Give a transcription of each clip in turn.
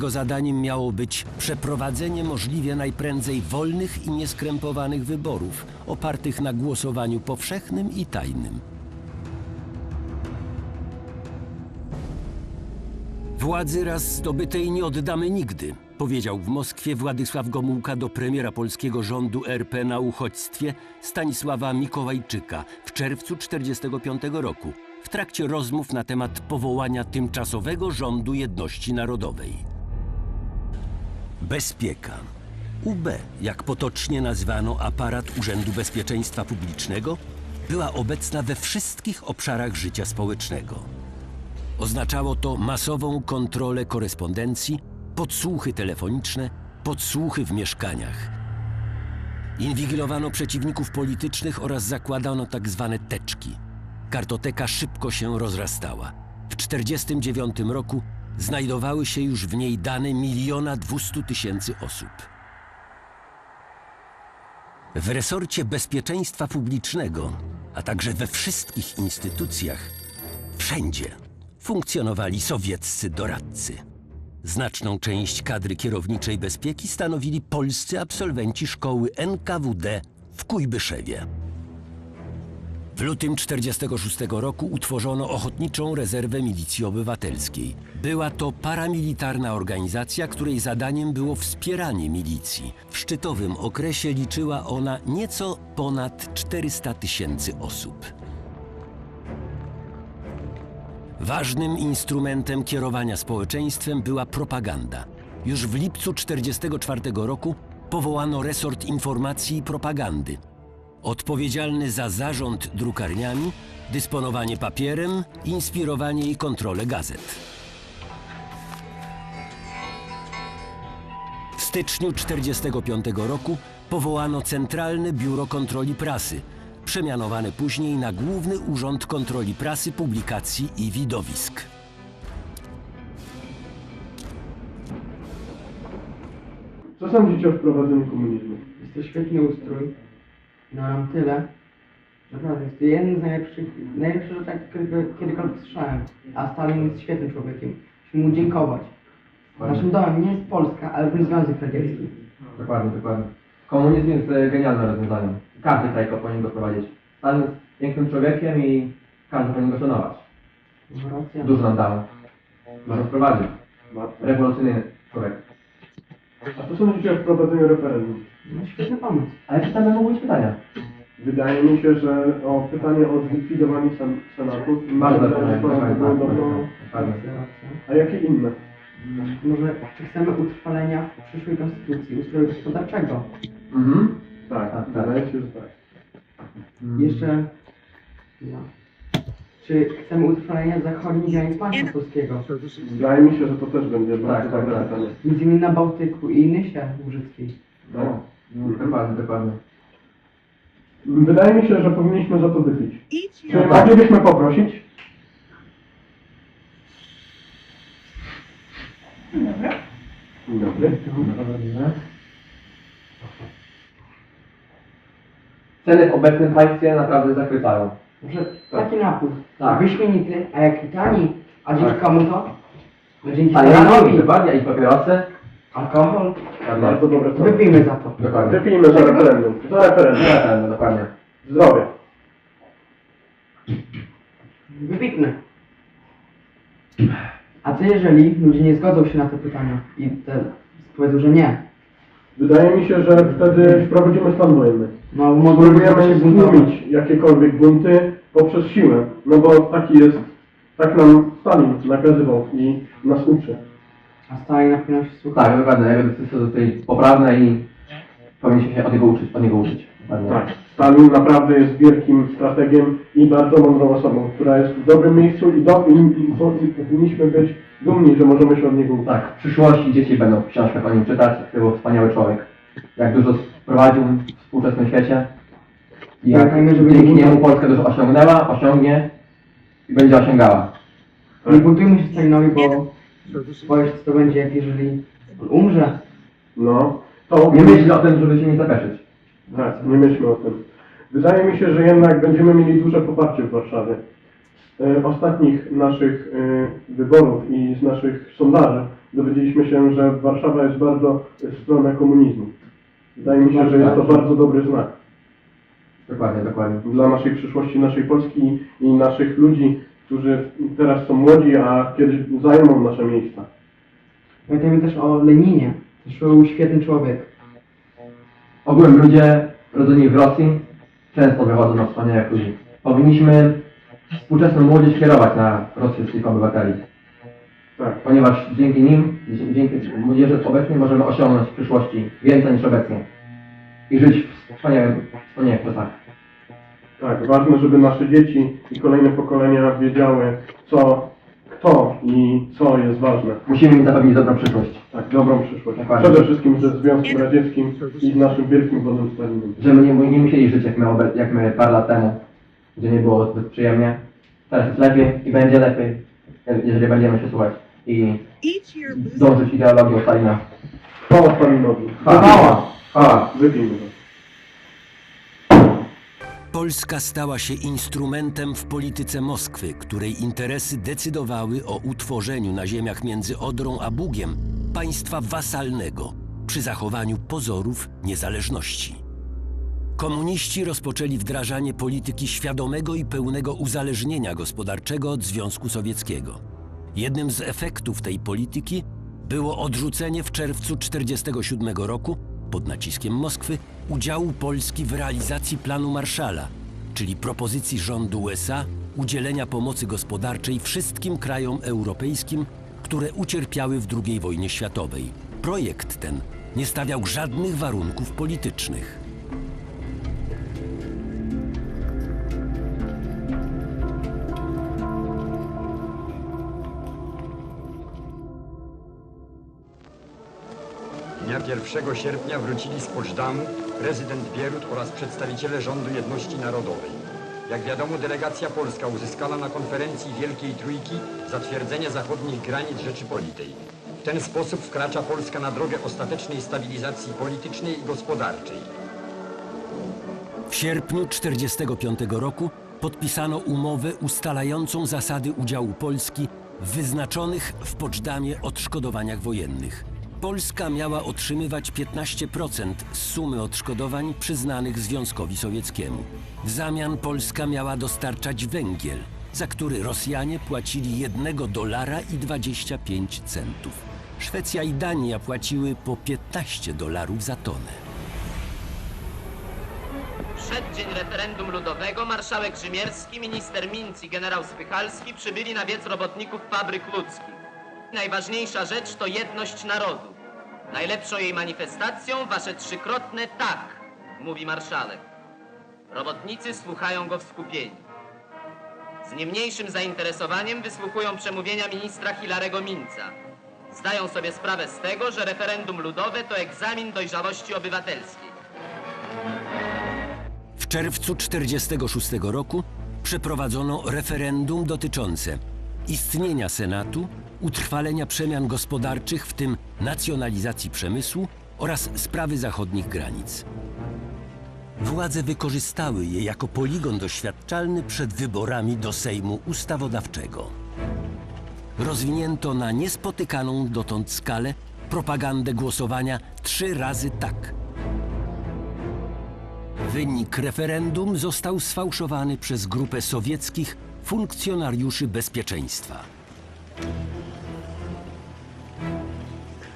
jego zadaniem miało być przeprowadzenie możliwie najprędzej wolnych i nieskrępowanych wyborów, opartych na głosowaniu powszechnym i tajnym. Władzy raz zdobytej nie oddamy nigdy, powiedział w Moskwie Władysław Gomułka do premiera polskiego rządu RP na uchodźstwie Stanisława Mikołajczyka w czerwcu 1945 roku w trakcie rozmów na temat powołania tymczasowego rządu jedności narodowej. Bezpieka. UB, jak potocznie nazwano aparat Urzędu Bezpieczeństwa Publicznego, była obecna we wszystkich obszarach życia społecznego. Oznaczało to masową kontrolę korespondencji, podsłuchy telefoniczne, podsłuchy w mieszkaniach. Inwigilowano przeciwników politycznych oraz zakładano tak zwane teczki. Kartoteka szybko się rozrastała. W 1949 roku znajdowały się już w niej dane miliona dwustu tysięcy osób. W resorcie bezpieczeństwa publicznego, a także we wszystkich instytucjach, wszędzie funkcjonowali sowieccy doradcy. Znaczną część kadry kierowniczej bezpieki stanowili polscy absolwenci szkoły NKWD w Kujbyszewie. W lutym 1946 roku utworzono Ochotniczą Rezerwę Milicji Obywatelskiej. Była to paramilitarna organizacja, której zadaniem było wspieranie milicji. W szczytowym okresie liczyła ona nieco ponad 400 tysięcy osób. Ważnym instrumentem kierowania społeczeństwem była propaganda. Już w lipcu 1944 roku powołano resort informacji i propagandy. Odpowiedzialny za zarząd drukarniami, dysponowanie papierem, inspirowanie i kontrolę gazet. W styczniu 1945 roku powołano Centralne Biuro Kontroli Prasy, przemianowane później na Główny Urząd Kontroli Prasy, Publikacji i Widowisk. Co sądzicie o wprowadzeniu komunizmu? Jest to świetny ustrój. No mam tyle. Naprawdę, jest to jeden z najlepszych, najlepszych rzeczy, jakie kiedy- kiedykolwiek słyszałem. A Stalin jest świetnym człowiekiem. Musimy mu dziękować. Naszym domem nie jest Polska, ale ten Związek Radziecki. Dokładnie, dokładnie. Komunizm jest e, genialnym rozwiązaniem. Każdy kraj powinien go wprowadzić. Stan jest pięknym człowiekiem i każdy powinien go szanować. No racja. Dużo nam dał. Dużo wprowadził. Rewolucyjny człowiek. A co sądzicie o wprowadzeniu referendum? No świetny pomysł. Ale czy tam będą być pytania? Wydaje mi się, że o pytanie o zlikwidowaniu sen Senatu Bardzo dokładnie, bardzo tak. A jakie inne? Może czy chcemy utrwalenia przyszłej konstytucji, ustroju gospodarczego? Mhm. Tak, Tak, tak. wydaje się, że tak. Jeszcze... No. Czy chcemy utrwalenia zachodnich granic państwa polskiego? Wydaje mi się, że to też będzie bardzo tak, dobre tak. pytanie. Między innymi na Bałtyku i Nysie Łużyckiej. Tak. No, dokładnie, dokładnie. Wydaje mi się, że powinniśmy za to wypić. Czy moglibyśmy poprosić? Dzień dobry. Ceny w obecnym państwie naprawdę zachwycają. Może taki napój. Tak. Wyśmienity, a jak tani, a dzięki Tak. komu to? No dzięki Ale Stalinowi. dokładnie, i papierosy. Alkohol. Bardzo dobre to. Wypijmy za to. Dokładnie. Wypijmy za referendum. Za referendum. Nie, dokładnie. Zdrowie. Wybitne. A co jeżeli ludzie nie zgodzą się na te pytania i te powiedzą, że nie? Wydaje mi się, że wtedy wprowadzimy stan wojenny. No mogą Spróbujemy jakiekolwiek bunty poprzez siłę. No bo taki jest, tak nam Stalin nakazywał i nas uczy. A Stalin na pewno się słucha. Tak, dokładnie. Jego decyzje są tutaj poprawne i powinniśmy się od niego uczyć, od niego uczyć. Dokładnie. Tak. Stalin naprawdę jest wielkim strategiem i bardzo mądrą osobą, która jest w dobrym miejscu i, do, i, i, i powinniśmy być dumni, że możemy się od niego uczyć. Tak, w przyszłości dzieci będą w książkach o nim czytać, jak to był wspaniały człowiek. Jak dużo wprowadził w współczesnym świecie. I jak Pamiętajmy, żeby dzięki nie niemu. Polska dużo osiągnęła, osiągnie i będzie osiągała. Nie buntujmy się Stalinowi, bo się co to będzie, jak jeżeli on umrze. No, to Nie myśl o tym, żeby się nie zapeszyć. Tak, nie myślmy o tym. Wydaje mi się, że jednak będziemy mieli duże poparcie w Warszawie. e, ostatnich naszych e, wyborów i z naszych sondaży dowiedzieliśmy się, że Warszawa jest bardzo w stronę komunizmu. Wydaje mi się, że jest to bardzo dobry znak Dokładnie, dokładnie. dla naszej przyszłości, naszej Polski i naszych ludzi, którzy teraz są młodzi, a kiedyś zajmą nasze miejsca. Pamiętajmy też o Leninie. To był świetny człowiek. Ogółem ludzie rodzeni w Rosji często wychodzą na wspaniałych ludzi. Powinniśmy współczesną młodzież kierować na rosyjskich obywateli. Tak. Ponieważ dzięki nim, dzięki młodzieży obecnej możemy osiągnąć w przyszłości więcej niż obecnie. I żyć w wspaniałych, wspaniałych czasach. Tak, ważne, żeby nasze dzieci i kolejne pokolenia wiedziały, co, kto i co jest ważne. Musimy im zapewnić dobrą przyszłość. Tak, dobrą przyszłość. Dokładnie. Przede wszystkim ze Związkiem Radzieckim i z naszym wielkim wodzem Stalinem. Żeby nie, nie musieli żyć jak my, obe- jak my parę lat temu, gdzie nie było zbyt przyjemnie. Teraz jest lepiej i będzie lepiej, je- jeżeli będziemy się słuchać i Each year dążyć ideologią Stalina. Chwała Stalinowi. Chwała! Chwała! Wypijmy. Polska stała się instrumentem w polityce Moskwy, której interesy decydowały o utworzeniu na ziemiach między Odrą a Bugiem państwa wasalnego przy zachowaniu pozorów niezależności. Komuniści rozpoczęli wdrażanie polityki świadomego i pełnego uzależnienia gospodarczego od Związku Sowieckiego. Jednym z efektów tej polityki było odrzucenie w czerwcu 1947 roku pod naciskiem Moskwy udziału Polski w realizacji planu Marszala, czyli propozycji rządu USA udzielenia pomocy gospodarczej wszystkim krajom europejskim, które ucierpiały w II wojnie światowej. Projekt ten nie stawiał żadnych warunków politycznych. Dnia 1 sierpnia wrócili z Poczdamу prezydent Bierut oraz przedstawiciele rządu jedności narodowej. Jak wiadomo, delegacja polska uzyskała na konferencji Wielkiej Trójki zatwierdzenie zachodnich granic Rzeczypospolitej. W ten sposób wkracza Polska na drogę ostatecznej stabilizacji politycznej i gospodarczej. W sierpniu 1945 roku podpisano umowę ustalającą zasady udziału Polski w wyznaczonych w Poczdamie odszkodowaniach wojennych. Polska miała otrzymywać 15% z sumy odszkodowań przyznanych Związkowi Sowieckiemu. W zamian Polska miała dostarczać węgiel, za który Rosjanie płacili 1 dolara i 25 centów. Szwecja i Dania płaciły po 15 dolarów za tonę. Przeddzień referendum ludowego marszałek Rzymierski, minister Minc i generał Spychalski przybyli na wiec robotników fabryk ludzkich. Najważniejsza rzecz to jedność narodu. Najlepszą jej manifestacją wasze trzykrotne tak, mówi marszałek. Robotnicy słuchają go w skupieniu. Z nie mniejszym zainteresowaniem wysłuchują przemówienia ministra Hilarego Minca. Zdają sobie sprawę z tego, że referendum ludowe to egzamin dojrzałości obywatelskiej. W czerwcu 1946 roku przeprowadzono referendum dotyczące istnienia Senatu, utrwalenia przemian gospodarczych, w tym nacjonalizacji przemysłu oraz sprawy zachodnich granic. Władze wykorzystały je jako poligon doświadczalny przed wyborami do Sejmu Ustawodawczego. Rozwinięto na niespotykaną dotąd skalę propagandę głosowania trzy razy tak. Wynik referendum został sfałszowany przez grupę sowieckich funkcjonariuszy bezpieczeństwa.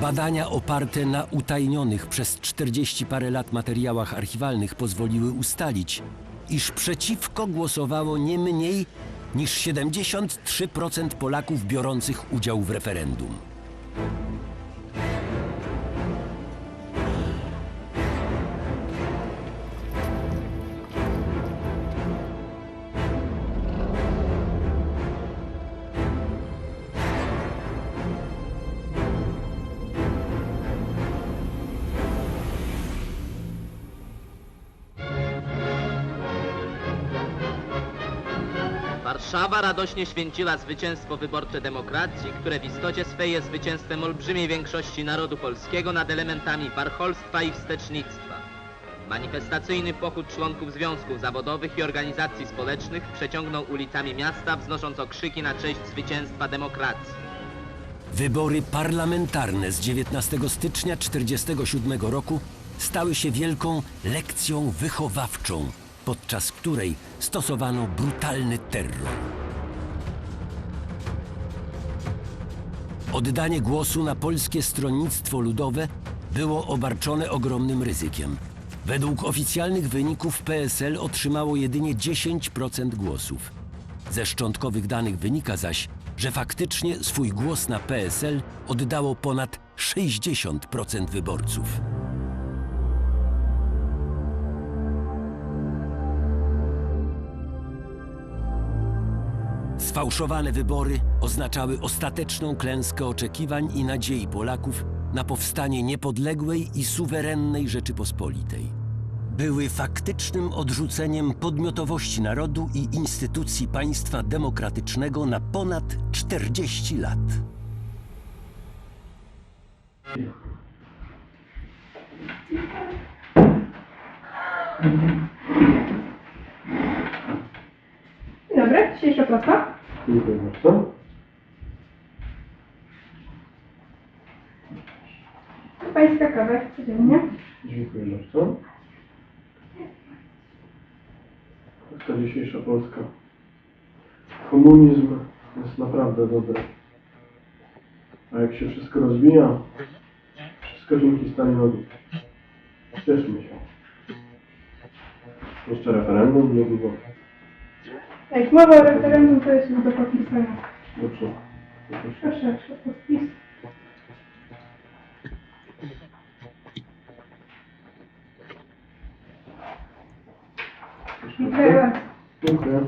Badania oparte na utajnionych przez 40 parę lat materiałach archiwalnych pozwoliły ustalić, iż przeciwko głosowało nie mniej niż 73% Polaków biorących udział w referendum. Warszawa radośnie święciła zwycięstwo wyborcze demokracji, które w istocie swej jest zwycięstwem olbrzymiej większości narodu polskiego nad elementami warcholstwa i wstecznictwa. Manifestacyjny pochód członków związków zawodowych i organizacji społecznych przeciągnął ulicami miasta, wznosząc okrzyki na cześć zwycięstwa demokracji. Wybory parlamentarne z 19 stycznia 1947 roku stały się wielką lekcją wychowawczą, podczas której stosowano brutalny terror. Oddanie głosu na Polskie Stronnictwo Ludowe było obarczone ogromnym ryzykiem. Według oficjalnych wyników PSL otrzymało jedynie 10% głosów. Ze szczątkowych danych wynika zaś, że faktycznie swój głos na PSL oddało ponad 60% wyborców. Sfałszowane wybory oznaczały ostateczną klęskę oczekiwań i nadziei Polaków na powstanie niepodległej i suwerennej Rzeczypospolitej. Były faktycznym odrzuceniem podmiotowości narodu i instytucji państwa demokratycznego na ponad 40 lat. Dobry, dzisiejsza praca. Dziękuję bardzo. Pańska kawa codziennie. Dziękuję bardzo. Jak ta dzisiejsza Polska? Komunizm jest naprawdę dobry. A jak się wszystko rozwija, wszystko dzięki Stalinowi. Cieszmy się. Jeszcze referendum niedługo. Jak mowa o referendum, to jest już do podpisania. Dobrze. Proszę. Podpis. Dziękuję bardzo. Dziękuję.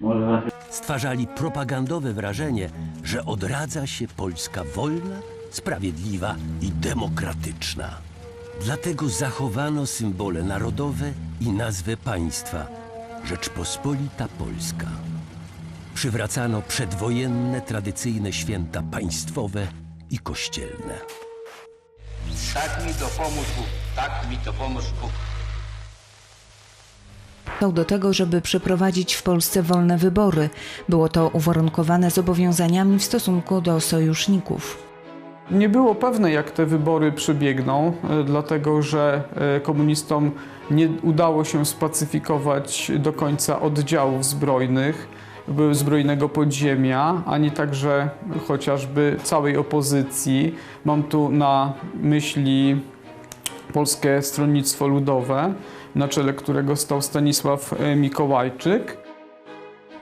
Może was Stwarzali propagandowe wrażenie, że odradza się Polska wolna, sprawiedliwa i demokratyczna. Dlatego zachowano symbole narodowe i nazwę państwa Rzeczpospolita Polska. Przywracano przedwojenne tradycyjne święta państwowe i kościelne. Tak mi dopomóż Bóg, tak mi dopomóż Bóg. Do tego, żeby przeprowadzić w Polsce wolne wybory. Było to uwarunkowane zobowiązaniami w stosunku do sojuszników. Nie było pewne, jak te wybory przebiegną, e, dlatego że e, komunistom nie udało się spacyfikować do końca oddziałów zbrojnych, były zbrojnego podziemia, ani także chociażby całej opozycji. Mam tu na myśli Polskie Stronnictwo Ludowe, na czele którego stał Stanisław e, Mikołajczyk.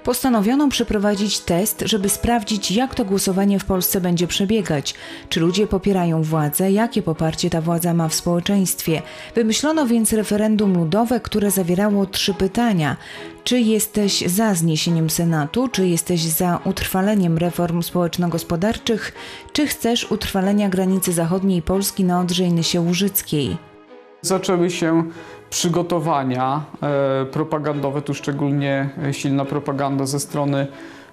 Postanowiono przeprowadzić test, żeby sprawdzić, jak to głosowanie w Polsce będzie przebiegać. Czy ludzie popierają władzę, jakie poparcie ta władza ma w społeczeństwie. Wymyślono więc referendum ludowe, które zawierało trzy pytania. Czy jesteś za zniesieniem Senatu, czy jesteś za utrwaleniem reform społeczno-gospodarczych, czy chcesz utrwalenia granicy zachodniej Polski na Odrze Nysie Łużyckiej. Zaczęły się przygotowania e, propagandowe, tu szczególnie silna propaganda ze strony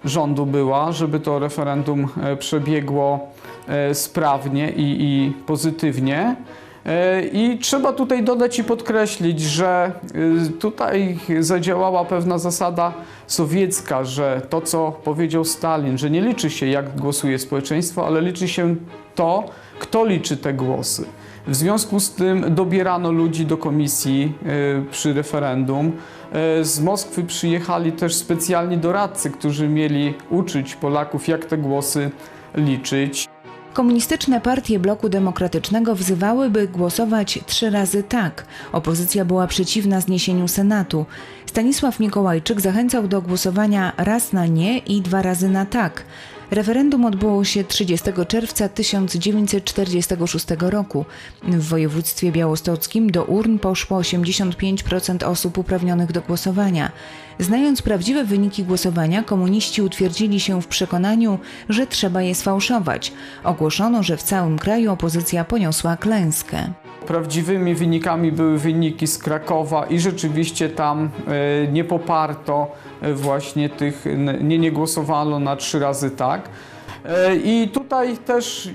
rządu była, żeby to referendum e, przebiegło e, sprawnie i, i pozytywnie. I trzeba tutaj dodać i podkreślić, że tutaj zadziałała pewna zasada sowiecka, że to, co powiedział Stalin, że nie liczy się, jak głosuje społeczeństwo, ale liczy się to, kto liczy te głosy. W związku z tym dobierano ludzi do komisji e, przy referendum. E, Z Moskwy przyjechali też specjalni doradcy, którzy mieli uczyć Polaków, jak te głosy liczyć. Komunistyczne partie bloku demokratycznego wzywały, by głosować trzy razy tak. Opozycja była przeciwna zniesieniu Senatu. Stanisław Mikołajczyk zachęcał do głosowania raz na nie i dwa razy na tak. Referendum odbyło się 30 czerwca 1946 roku. W województwie białostockim do urn poszło 85% osób uprawnionych do głosowania. Znając prawdziwe wyniki głosowania, komuniści utwierdzili się w przekonaniu, że trzeba je sfałszować. Ogłoszono, że w całym kraju opozycja poniosła klęskę. Prawdziwymi wynikami były wyniki z Krakowa i rzeczywiście tam e, nie poparto e, właśnie tych, nie, nie głosowano na trzy razy tak. E, I tutaj też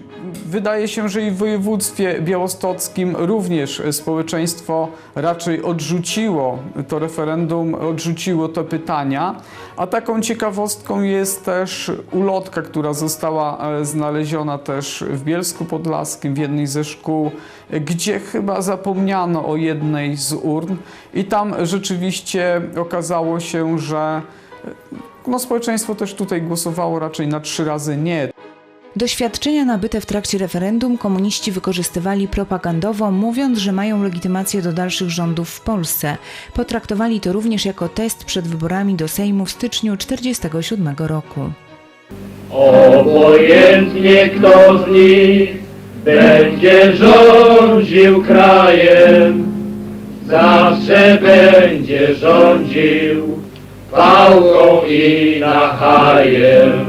wydaje się, że i w województwie białostockim również społeczeństwo raczej odrzuciło to referendum, odrzuciło te pytania. A taką ciekawostką jest też ulotka, która została e, znaleziona też w Bielsku Podlaskim, w jednej ze szkół, gdzie chyba zapomniano o jednej z urn i tam rzeczywiście okazało się, że no, społeczeństwo też tutaj głosowało raczej na trzy razy nie. Doświadczenia nabyte w trakcie referendum komuniści wykorzystywali propagandowo, mówiąc, że mają legitymację do dalszych rządów w Polsce. Potraktowali to również jako test przed wyborami do Sejmu w styczniu 1947 roku. Obojętnie kto z nich będzie rządził krajem, zawsze będzie rządził pałką i nachajem.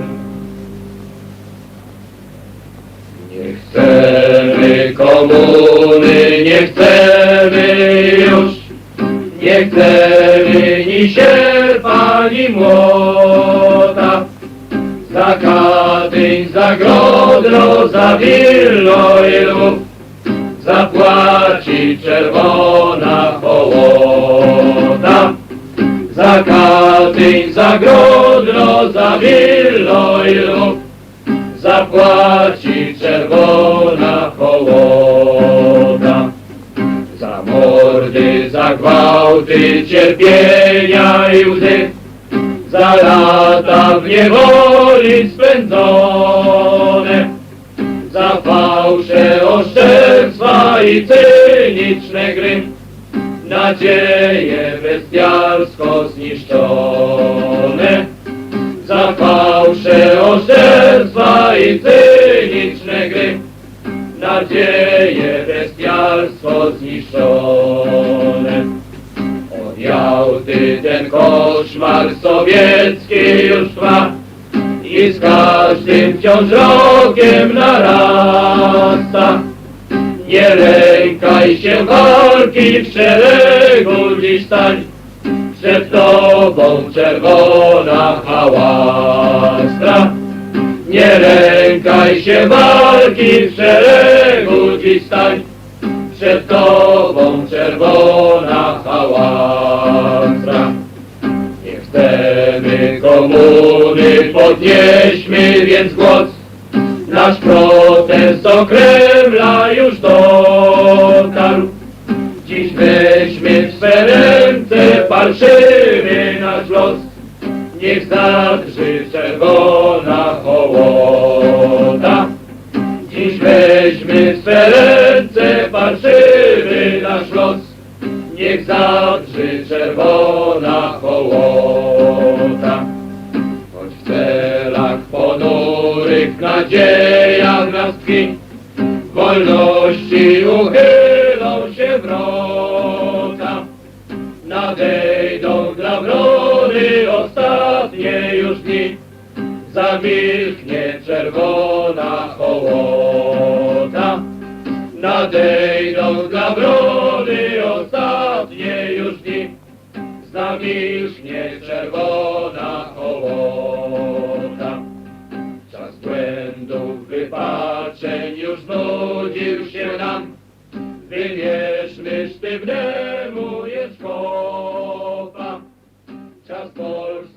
Nie chcemy komuny, nie chcemy już, nie chcemy ni sierpa, ni młota. Za Katyń, za Grodno, za Wilno i Lwów zapłaci czerwona. Za Katyń, za Grodno, za Wilno i Lwów. Zapłaci czerwona hołota. Za mordy, za gwałty, cierpienia i łzy. Za lata w niewoli spędzone, za fałsze, oszczerstwa i cyniczne gry, nadzieje bestialsko zniszczone. Za fałsze, oszczerstwa i cyniczne gry, nadzieje bestialstwo zniszczone. Od Jałty ten koszmar sowiecki już trwa i z każdym wciąż rokiem narasta. Nie lękaj się walki w szeregu dziś stań, przed tobą czerwona hałastra. Nie lękaj się walki w szeregu dziś stań, przed tobą czerwona hałastra. Nie chcemy komuny, podnieśmy więc głos, nasz protest do Kremla już dotarł. Dziś weźmy w swe ręce falszywy nasz los, niech zadrży czerwona hołota. Dziś weźmy w swe ręce falszywy nasz los, niech zadrży wolności uchylą się wrota. Nadejdą dla wrony ostatnie już dni, zamilknie czerwona hołota. Nadejdą dla wrony ostatnie już dni, zamilknie czerwona hołota. Czas błędów, wypaczeń już nudził się nam, wymierzmy sztywnemu jest kopa. Czas Polsko